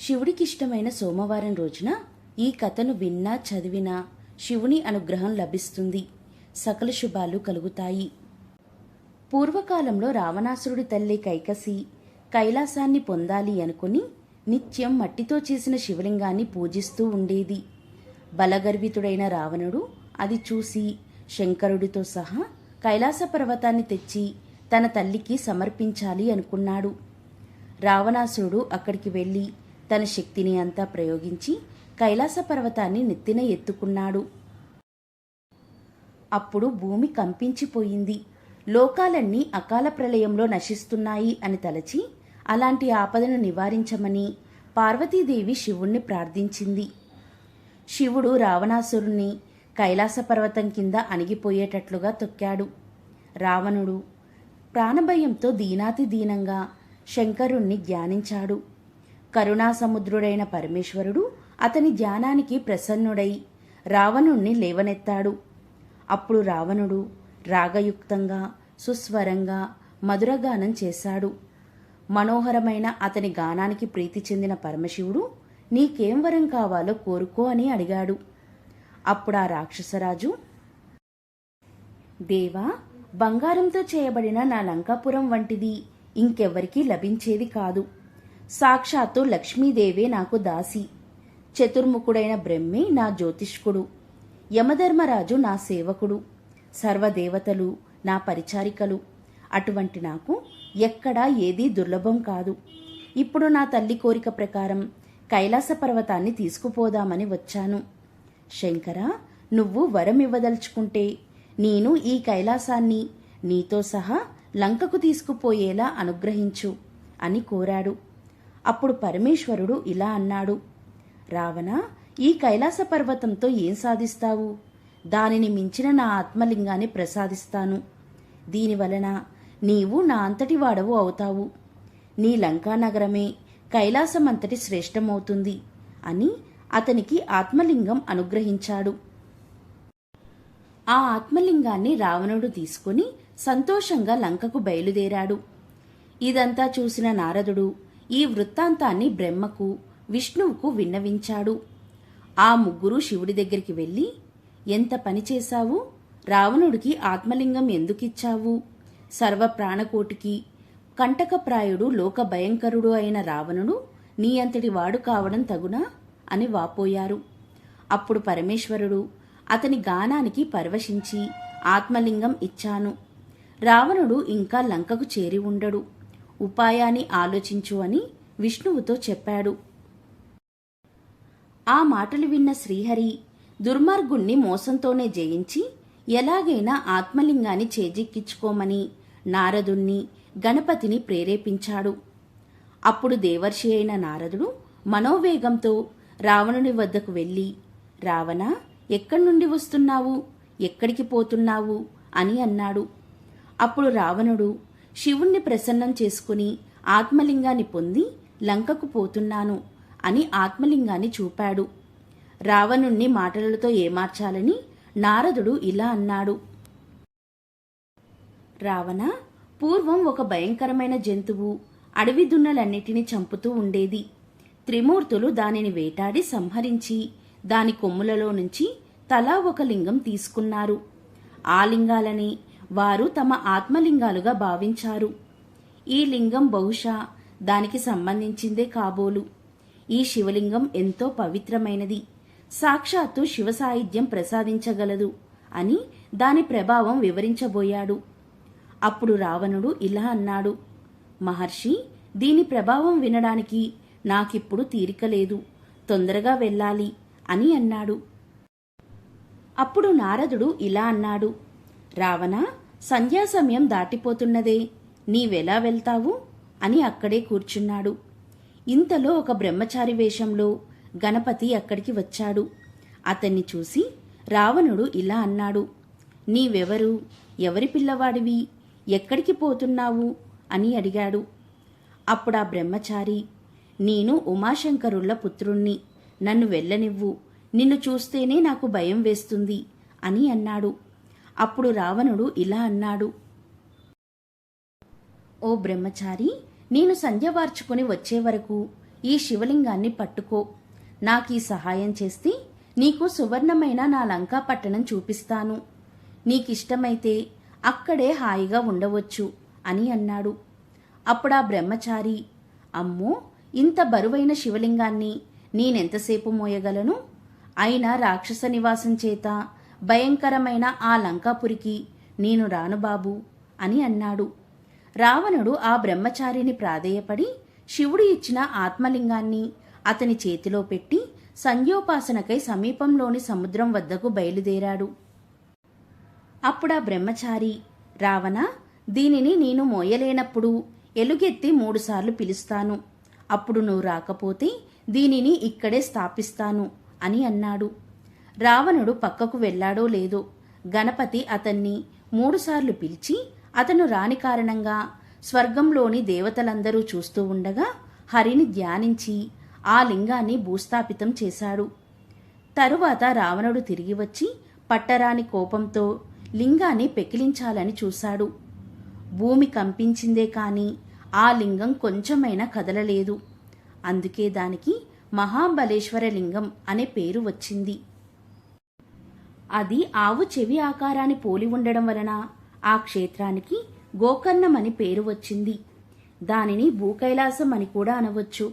శివుడికి ఇష్టమైన సోమవారం రోజున ఈ కథను విన్నా చదివినా శివుని అనుగ్రహం లభిస్తుంది. సకల శుభాలు కలుగుతాయి. పూర్వకాలంలో రావణాసురుడి తల్లి కైకసి కైలాసాన్ని పొందాలి అనుకుని నిత్యం మట్టితో చేసిన శివలింగాన్ని పూజిస్తూ ఉండేది. బలగర్వితుడైన రావణుడు అది చూసి శంకరుడితో సహా కైలాస పర్వతాన్ని తెచ్చి తన తల్లికి సమర్పించాలి అనుకున్నాడు. రావణాసురుడు అక్కడికి వెళ్ళి తన శక్తిని అంతా ప్రయోగించి కైలాస పర్వతాన్ని నెత్తిన ఎత్తుకున్నాడు. అప్పుడు భూమి కంపించిపోయింది. లోకాలన్నీ అకాల ప్రళయంలో నశిస్తున్నాయి అని తలచి అలాంటి ఆపదను నివారించమని పార్వతీదేవి శివుణ్ణి ప్రార్థించింది. శివుడు రావణాసురుణ్ణి కైలాస పర్వతం కింద అణిగిపోయేటట్లుగా తొక్కాడు. రావణుడు ప్రాణభయంతో దీనాతి దీనంగా శంకరుణ్ణి ధ్యానించాడు. కరుణాసముద్రుడైన పరమేశ్వరుడు అతని ధ్యానానికి ప్రసన్నుడై రావణుణ్ణి లేవనెత్తాడు. అప్పుడు రావణుడు రాగయుక్తంగా సుస్వరంగా మధురగానం చేశాడు. మనోహరమైన అతని గానానికి ప్రీతి చెందిన పరమశివుడు నీకేం వరం కావాలో కోరుకో అని అడిగాడు. అప్పుడు ఆ రాక్షసరాజు దేవా బంగారంతో చేయబడిన నా లంకాపురం వంటిది ఇంకెవ్వరికీ లభించేది కాదు. సాక్షాత్తు లక్ష్మీదేవే నాకు దాసి. చతుర్ముఖుడైన బ్రహ్మే నా జ్యోతిష్కుడు. యమధర్మరాజు నా సేవకుడు. సర్వదేవతలు నా పరిచారికలు. అటువంటి నాకు ఎక్కడా ఏదీ దుర్లభం కాదు. ఇప్పుడు నా తల్లి కోరిక ప్రకారం కైలాస పర్వతాన్ని తీసుకుపోదామని వచ్చాను. శంకర నువ్వు వరం ఇవ్వదలుచుకుంటే నేను ఈ కైలాసాన్ని నీతో సహా లంకకు తీసుకుపోయేలా అనుగ్రహించు అని కోరాడు. అప్పుడు పరమేశ్వరుడు ఇలా అన్నాడు. రావణ ఈ కైలాస పర్వతంతో ఏం సాధిస్తావు? దానిని మించిన నా ఆత్మలింగాన్ని ప్రసాదిస్తాను. దీనివలన నీవు నా అంతటి వాడవు అవుతావు. నీ లంకా నగరమే కైలాసమంతటి శ్రేష్టమవుతుంది అని అతనికి ఆత్మలింగం అనుగ్రహించాడు. ఆ ఆత్మలింగాన్ని రావణుడు తీసుకుని సంతోషంగా లంకకు బయలుదేరాడు. ఇదంతా చూసిన నారదుడు ఈ వృత్తాంతాన్ని బ్రహ్మకు విష్ణువుకు విన్నవించాడు. ఆ ముగ్గురు శివుడి దగ్గరికి వెళ్ళి ఎంత పని చేశావు? రావణుడికి ఆత్మలింగం ఎందుకిచ్చావు? సర్వ ప్రాణకోటికి కంటకప్రాయుడు లోక భయంకరుడు అయిన రావణుడు నీ అంతటి వాడు కావడం తగునా? అని వాపోయారు. అప్పుడు పరమేశ్వరుడు అతని గానానికి పరవశించి ఆత్మలింగం ఇచ్చాను. రావణుడు ఇంకా లంకకు చేరి ఉండడు. ఉపాయాన్ని ఆలోచించు అని విష్ణువుతో చెప్పాడు. ఆ మాటలు విన్న శ్రీహరి దుర్మార్గుణ్ణి మోసంతోనే జయించి ఎలాగైనా ఆత్మలింగాన్ని చేజిక్కించుకోమని నారదుణ్ణి గణపతిని ప్రేరేపించాడు. అప్పుడు దేవర్షి అయిన నారదుడు మనోవేగంతో రావణుని వద్దకు వెళ్ళి రావణ ఎక్కడి నుండి వస్తున్నావు? ఎక్కడికి పోతున్నావు? అని అన్నాడు. అప్పుడు రావణుడు శివుణ్ణి ప్రసన్నం చేసుకుని ఆత్మలింగాన్ని పొంది లంకకు పోతున్నాను అని ఆత్మలింగాన్ని చూపాడు. రావణుణ్ణి మాటలతో ఏమార్చాలని నారదుడు ఇలా అన్నాడు. రావణ పూర్వం ఒక భయంకరమైన జంతువు అడవి దున్నలన్నిటినీ చంపుతూ ఉండేది. త్రిమూర్తులు దానిని వేటాడి సంహరించి దాని కొమ్ములలో నుంచి తలా ఒక లింగం తీసుకున్నారు. ఆ లింగాలని వారు తమ ఆత్మలింగాలుగా భావించారు. ఈ లింగం బహుశా దానికి సంబంధించిందే కాబోలు. ఈ శివలింగం ఎంతో పవిత్రమైనది. సాక్షాత్తు శివ సాహిత్యం ప్రసాదించగలదు అని దాని ప్రభావం వివరించబోయాడు. అప్పుడు రావణుడు ఇలా అన్నాడు మహర్షి దీని ప్రభావం వినడానికి నాకిప్పుడు తీరిక లేదు. తొందరగా వెళ్ళాలి అని అన్నాడు. అప్పుడు నారదుడు ఇలా అన్నాడు రావణ సంధ్యా సమయం దాటిపోతున్నదే. నీవెలా వెళ్తావు? అని అక్కడే కూర్చున్నాడు. ఇంతలో ఒక బ్రహ్మచారి వేషంలో గణపతి అక్కడికి వచ్చాడు. అతన్ని చూసి రావణుడు ఇలా అన్నాడు. నీవెవరు? ఎవరి పిల్లవాడివి? ఎక్కడికి పోతున్నావు? అని అడిగాడు. అప్పుడా బ్రహ్మచారి నేను ఉమాశంకరుల పుత్రుణ్ణి. నన్ను వెళ్ళనివ్వు. నిన్ను చూస్తేనే నాకు భయం వేస్తుంది అని అన్నాడు. అప్పుడు రావణుడు ఇలా అన్నాడు. ఓ బ్రహ్మచారి నేను సంధ్య వార్చుకుని వచ్చే వరకు ఈ శివలింగాన్ని పట్టుకో. నాకు ఈ సహాయం చేస్తే నీకు సువర్ణమైన నా లంకా పట్టణం చూపిస్తాను. నీకిష్టమైతే అక్కడే హాయిగా ఉండవచ్చు అని అన్నాడు. అప్పుడా బ్రహ్మచారి అమ్మో ఇంత బరువైన శివలింగాన్ని నేనెంతసేపు మోయగలను? అయినా రాక్షస నివాసం చేత భయంకరమైన ఆ లంకాపురికి నేను రాను బాబు అని అన్నాడు. రావణుడు ఆ బ్రహ్మచారిని ప్రాధేయపడి శివుడు ఇచ్చిన ఆత్మలింగాన్ని అతని చేతిలో పెట్టి సంధ్యోపాసనకై సమీపంలోని సముద్రం వద్దకు బయలుదేరాడు. అప్పుడా బ్రహ్మచారి రావణ దీనిని నేను మోయలేనప్పుడు ఎలుగెత్తి మూడుసార్లు పిలుస్తాను. అప్పుడు నువ్వు రాకపోతే దీనిని ఇక్కడే స్థాపిస్తాను అని అన్నాడు. రావణుడు పక్కకు వెళ్ళాడో లేదో గణపతి అతన్ని మూడుసార్లు పిలిచి అతను రాని కారణంగా స్వర్గంలోని దేవతలందరూ చూస్తూ ఉండగా హరిని ధ్యానించి ఆ లింగాన్ని భూస్థాపితం చేశాడు. తరువాత రావణుడు తిరిగి వచ్చి పట్టరాని కోపంతో లింగాన్ని పెకిలించాలని చూశాడు. భూమి కంపించిందే కాని ఆ లింగం కొంచెమైనా కదలలేదు. అందుకే దానికి మహాబలేశ్వర లింగం అనే పేరు వచ్చింది. అది ఆవు చెవి ఆకారాన్ని పోలి ఉండడం వలన ఆ క్షేత్రానికి గోకర్ణం అని పేరు వచ్చింది. దానిని భూకైలాసం అని కూడా అనవచ్చు.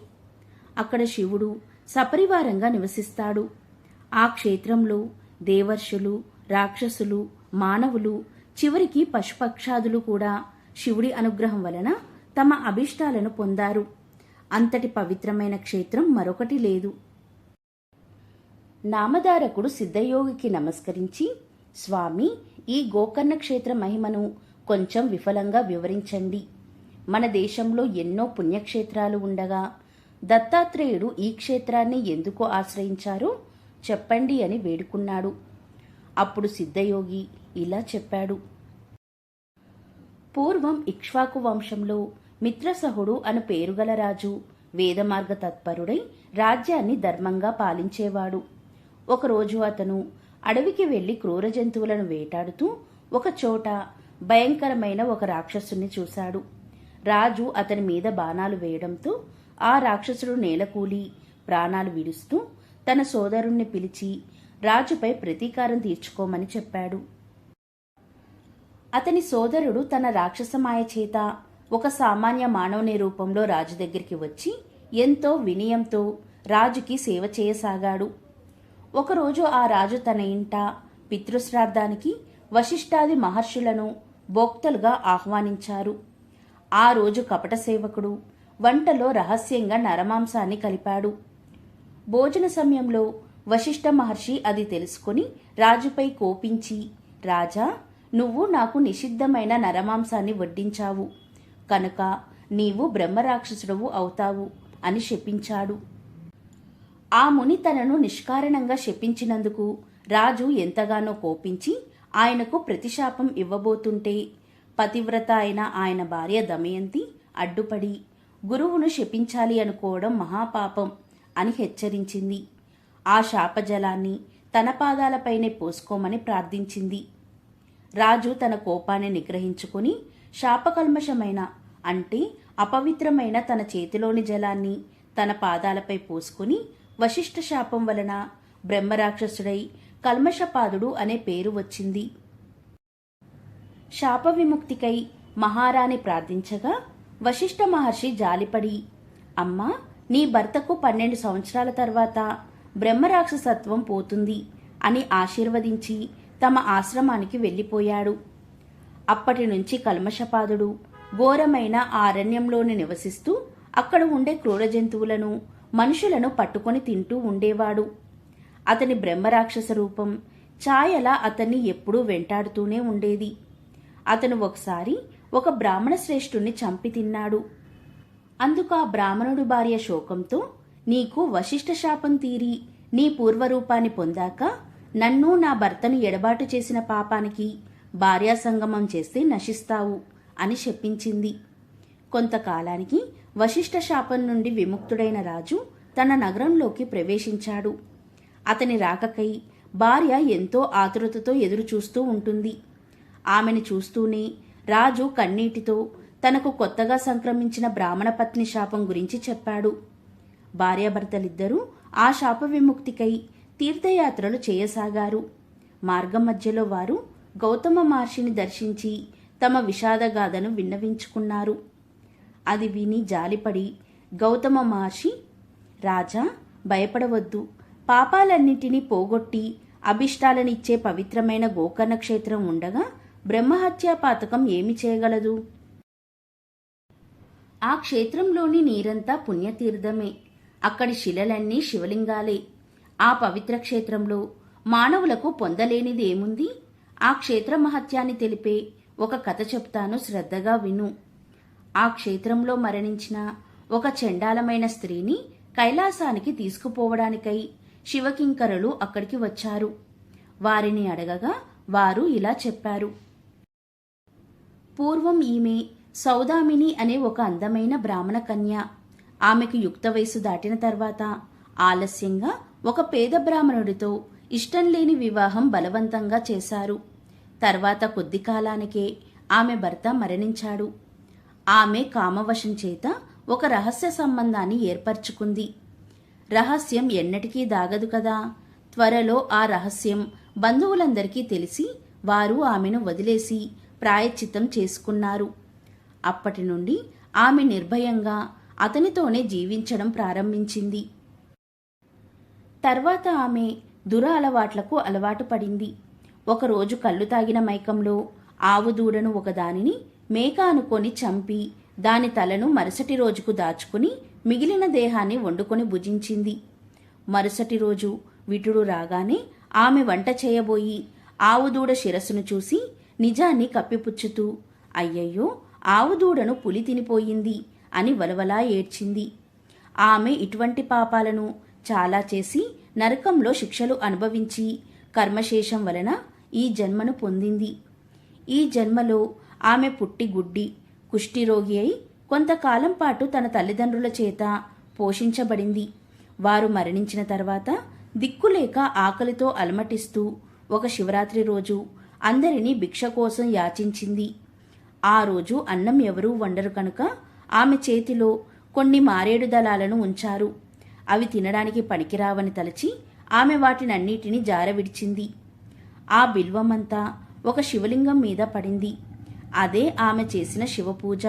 అక్కడ శివుడు సపరివారంగా నివసిస్తాడు. ఆ క్షేత్రంలో దేవర్షులు రాక్షసులు మానవులు చివరికి పశుపక్షాదులు కూడా శివుడి అనుగ్రహం వలన తమ అభిష్టాలను పొందారు. అంతటి పవిత్రమైన క్షేత్రం మరొకటి లేదు. నామధారకుడు సిద్ధయోగికి నమస్కరించి స్వామి ఈ గోకర్ణ క్షేత్ర మహిమను కొంచెం విఫలంగా వివరించండి. మన దేశంలో ఎన్నో పుణ్యక్షేత్రాలు ఉండగా దత్తాత్రేయుడు ఈ క్షేత్రాన్ని ఎందుకు ఆశ్రయించారో చెప్పండి అని వేడుకున్నాడు. అప్పుడు సిద్ధయోగి ఇలా చెప్పాడు. పూర్వం ఇక్ష్వాకు వంశంలో మిత్రసహుడు అను పేరుగల రాజు వేదమార్గ తత్పరుడై రాజ్యాన్ని ధర్మంగా పాలించేవాడు. ఒకరోజు అతను అడవికి వెళ్ళి క్రూర జంతువులను వేటాడుతూ ఒక చోట భయంకరమైన ఒక రాక్షసుని చూశాడు. రాజు అతని మీద బాణాలు వేయడంతో ఆ రాక్షసుడు నేలకూలి ప్రాణాలు విడుస్తూ తన సోదరుణ్ణి పిలిచి రాజుపై ప్రతీకారం తీర్చుకోమని చెప్పాడు. అతని సోదరుడు తన రాక్షసమాయ చేత ఒక సామాన్య మానవుని రూపంలో రాజు దగ్గరికి వచ్చి ఎంతో వినయంతో రాజుకి సేవ చేయసాగాడు. ఒకరోజు ఆ రాజు తన ఇంట పితృశ్రాద్ధానికి వశిష్ఠాది మహర్షులను భోక్తలుగా ఆహ్వానించారు. ఆ రోజు కపట సేవకుడు వంటలో రహస్యంగా నరమాంసాన్ని కలిపాడు. భోజన సమయంలో వశిష్ఠ మహర్షి అది తెలుసుకుని రాజుపై కోపించి రాజా నువ్వు నాకు నిషిద్ధమైన నరమాంసాన్ని వడ్డించావు. కనుక నీవు బ్రహ్మరాక్షసుడవు అవుతావు అని శపించాడు. ఆ ముని తనను నిష్కారణంగా శపించినందుకు రాజు ఎంతగానో కోపించి ఆయనకు ప్రతిశాపం ఇవ్వబోతుంటే పతివ్రత అయిన ఆయన భార్య దమయంతి అడ్డుపడి గురువును శపించాలి అనుకోవడం మహాపాపం అని హెచ్చరించింది. ఆ శాపజలాన్ని తన పాదాలపైనే పోసుకోమని ప్రార్థించింది. రాజు తన కోపాన్ని నిగ్రహించుకుని శాపకల్మషమైన అంటే అపవిత్రమైన తన చేతిలోని జలాన్ని తన పాదాలపై పోసుకుని వశిష్ఠ శాపం వలన బ్రహ్మరాక్షసుడై కల్మషపాదుడు అనే పేరు వచ్చింది. శాప విముక్తికై మహారాణి ప్రార్థించగా వశిష్ఠ మహర్షి జాలిపడి అమ్మా నీ భర్తకు పన్నెండు సంవత్సరాల తర్వాత బ్రహ్మరాక్షసత్వం పోతుంది అని ఆశీర్వదించి తమ ఆశ్రమానికి వెళ్ళిపోయాడు. అప్పటి నుంచి కల్మషపాదుడు ఘోరమైన ఆరణ్యంలోని అరణ్యంలోని నివసిస్తూ అక్కడ ఉండే క్రూర జంతువులను మనుషులను పట్టుకొని తింటూ ఉండేవాడు. అతని బ్రహ్మరాక్షస రూపం ఛాయలా అతన్ని ఎప్పుడూ వెంటాడుతూనే ఉండేది. అతను ఒకసారి ఒక బ్రాహ్మణ శ్రేష్ఠుణ్ణి చంపి తిన్నాడు. అందుకు ఆ బ్రాహ్మణుడి భార్య శోకంతో నీకు వశిష్ఠ శాపం తీరి నీ పూర్వరూపాన్ని పొందాక నన్ను నా భర్తను ఎడబాటు చేసిన పాపానికి భార్యా సంగమం చేస్తే నశిస్తావు అని శపించింది కొంతకాలానికి వశిష్ఠ శాపం నుండి విముక్తుడైన రాజు తన నగరంలోకి ప్రవేశించాడు. అతని రాకకై భార్య ఎంతో ఆతురతతో ఎదురు చూస్తూ ఉంటుంది. ఆమెను చూస్తూనే రాజు కన్నీటితో తనకు కొత్తగా సంక్రమించిన బ్రాహ్మణ పత్ని శాపం గురించి చెప్పాడు. భార్యాభర్తలిద్దరూ ఆ శాప విముక్తికై తీర్థయాత్రలు చేయసాగారు. మార్గం మధ్యలో వారు గౌతమ మహర్షిని దర్శించి తమ విషాదగాథను విన్నవించుకున్నారు. అది విని జాలిపడి గౌతమ మహర్షి రాజా భయపడవద్దు. పాపాలన్నిటినీ పోగొట్టి అభిష్టాలనిచ్చే పవిత్రమైన గోకర్ణ క్షేత్రం ఉండగా బ్రహ్మహత్యా పాతకం ఏమి చేయగలదు? ఆ క్షేత్రంలోని నీరంతా పుణ్యతీర్థమే. అక్కడి శిలలన్నీ శివలింగాలే. ఆ పవిత్ర క్షేత్రంలో మానవులకు పొందలేనిదేముంది? ఆ క్షేత్ర మహత్యాన్ని తెలిపే ఒక కథ చెప్తాను శ్రద్ధగా విను. ఆ క్షేత్రంలో మరణించిన ఒక చండాలమైన స్త్రీని కైలాసానికి తీసుకుపోవడానికై శివకింకరులు అక్కడికి వచ్చారు. వారిని అడగగా వారు ఇలా చెప్పారు. పూర్వం ఈమె సౌదామిని అనే ఒక అందమైన బ్రాహ్మణ కన్య. ఆమెకు యుక్త వయసు దాటిన తర్వాత ఆలస్యంగా ఒక పేద బ్రాహ్మణుడితో ఇష్టం లేని వివాహం బలవంతంగా చేశారు. తర్వాత కొద్ది కాలానికే ఆమె భర్త మరణించాడు. ఆమె కామవశం చేత ఒక రహస్య సంబంధాన్ని ఏర్పరచుకుంది. రహస్యం ఎన్నటికీ దాగదు కదా. త్వరలో ఆ రహస్యం బంధువులందరికీ తెలిసి వారు ఆమెను వదిలేసి ప్రాయశ్చిత్తం చేసుకున్నారు. అప్పటి నుండి ఆమె నిర్భయంగా అతనితోనే జీవించడం ప్రారంభించింది. తర్వాత ఆమె దుర అలవాట్లకు అలవాటు పడింది. ఒకరోజు కళ్ళు తాగిన మైకంలో ఆవు దూడను ఒకదానిని మేక అనుకొని చంపి దాని తలను మరుసటి రోజుకు దాచుకుని మిగిలిన దేహాన్ని వండుకొని భుజించింది. మరుసటి రోజు విటుడు రాగానే ఆమె వంట చేయబోయి ఆవు దూడ శిరస్సును చూసి నిజాన్ని కప్పిపుచ్చుతూ అయ్యయ్యో ఆవు దూడను పులి తినిపోయింది అని వలవలా ఏడ్చింది. ఆమె ఇటువంటి పాపాలను చాలా చేసి నరకంలో శిక్షలు అనుభవించి కర్మశేషం వలన ఈ జన్మను పొందింది. ఈ జన్మలో ఆమె పుట్టి గుడ్డి కుష్ఠిరోగి అయి కొంతకాలం పాటు తన తల్లిదండ్రుల చేత పోషించబడింది. వారు మరణించిన తర్వాత దిక్కులేక ఆకలితో అలమటిస్తూ ఒక శివరాత్రి రోజు అందరినీ భిక్ష కోసం యాచించింది. ఆ రోజు అన్నం ఎవరూ వండరు కనుక ఆమె చేతిలో కొన్ని మారేడు దళాలను ఉంచారు. అవి తినడానికి పనికిరావని తలచి ఆమె వాటినన్నిటినీ జారవిడిచింది. ఆ బిల్వమంతా ఒక శివలింగం మీద పడింది. అదే ఆమె చేసిన శివపూజ.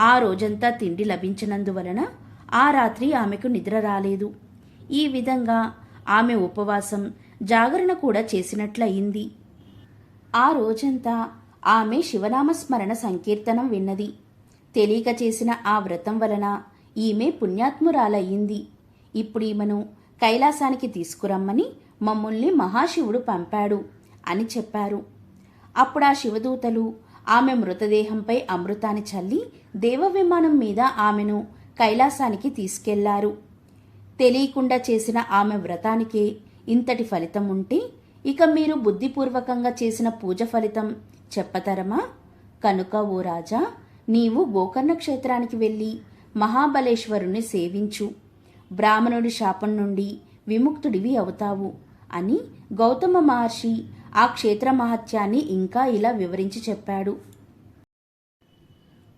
ఆ రోజంతా తిండి లభించినందువలన ఆ రాత్రి ఆమెకు నిద్ర రాలేదు. ఈ విధంగా ఆమె ఉపవాసం జాగరణ కూడా చేసినట్లయింది. ఆ రోజంతా ఆమె శివనామస్మరణ సంకీర్తనం విన్నది. తెలియక చేసిన ఆ వ్రతం వలన ఈమె పుణ్యాత్మురాలయ్యింది ఇప్పుడు ఈమెను కైలాసానికి తీసుకురమ్మని మమ్మల్ని మహాశివుడు పంపాడు అని చెప్పారు. అప్పుడు ఆ శివదూతలు ఆమె మృతదేహంపై అమృతాన్ని చల్లి దేవ విమానం మీద ఆమెను కైలాసానికి తీసుకెళ్ళారు. తెలియకుండా చేసిన ఆమె వ్రతానికే ఇంతటి ఫలితం ఉంటే ఇక మీరు బుద్ధిపూర్వకంగా చేసిన పూజ ఫలితం చెప్పతరమా? కనుక ఓ రాజా నీవు గోకర్ణ క్షేత్రానికి వెళ్ళి మహాబలేశ్వరుని సేవించు. బ్రాహ్మణుడి శాపం నుండి విముక్తుడివి అవుతావు అని గౌతమ మహర్షి ఆ క్షేత్ర మహత్యాన్ని ఇంకా ఇలా వివరించి చెప్పాడు.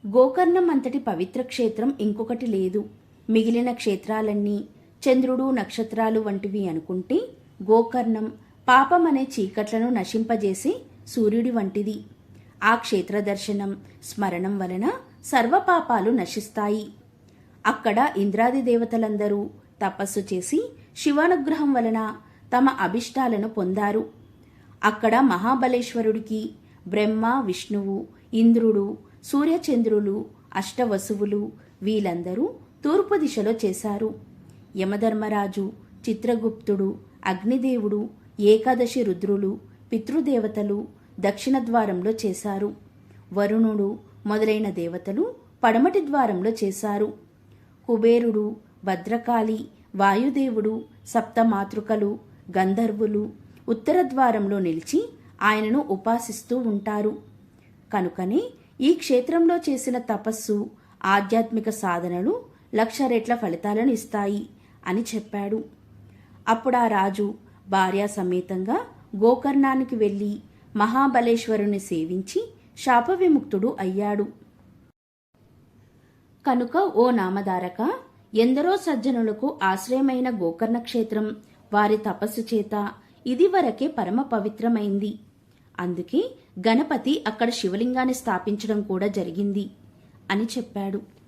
గోకర్ణం అంతటి పవిత్ర క్షేత్రం ఇంకొకటి లేదు. మిగిలిన క్షేత్రాలన్నీ చంద్రుడు నక్షత్రాలు వంటివి అనుకుంటే గోకర్ణం పాపం అనే చీకట్లను నశింపజేసి సూర్యుడి వంటిది. ఆ క్షేత్ర దర్శనం స్మరణం వలన సర్వపాపాలు నశిస్తాయి. అక్కడ ఇంద్రాది దేవతలందరూ తపస్సు చేసి శివానుగ్రహం వలన తమ అభిష్టాలను పొందారు. అక్కడ మహాబలేశ్వరుడికి బ్రహ్మ విష్ణువు ఇంద్రుడు సూర్యచంద్రులు అష్టవసువులు వీళ్ళందరూ తూర్పు దిశలో చేశారు. యమధర్మరాజు చిత్రగుప్తుడు అగ్నిదేవుడు ఏకాదశి రుద్రులు పితృదేవతలు దక్షిణ ద్వారంలో చేశారు. వరుణుడు మొదలైన దేవతలు పడమటి ద్వారంలో చేశారు. కుబేరుడు భద్రకాళి వాయుదేవుడు సప్తమాతృకలు గంధర్వులు ఉత్తర ద్వారంలో నిలిచి ఆయనను ఉపాసిస్తూ ఉంటారు. కనుకనే ఈ క్షేత్రంలో చేసిన తపస్సు ఆధ్యాత్మిక సాధనలు లక్ష రెట్ల ఫలితాలను ఇస్తాయి అని చెప్పాడు. అప్పుడా రాజు భార్యా సమేతంగా గోకర్ణానికి వెళ్ళి మహాబలేశ్వరుని సేవించి శాప విముక్తుడు అయ్యాడు. కనుక ఓ నామధారక ఎందరో సజ్జనులకు ఆశ్రయమైన గోకర్ణ క్షేత్రం వారి తపస్సు చేత ఇదివరకే పరమ పవిత్రమైంది. అందుకే గణపతి అక్కడ శివలింగాన్ని స్థాపించడం కూడా జరిగింది అని చెప్పాడు.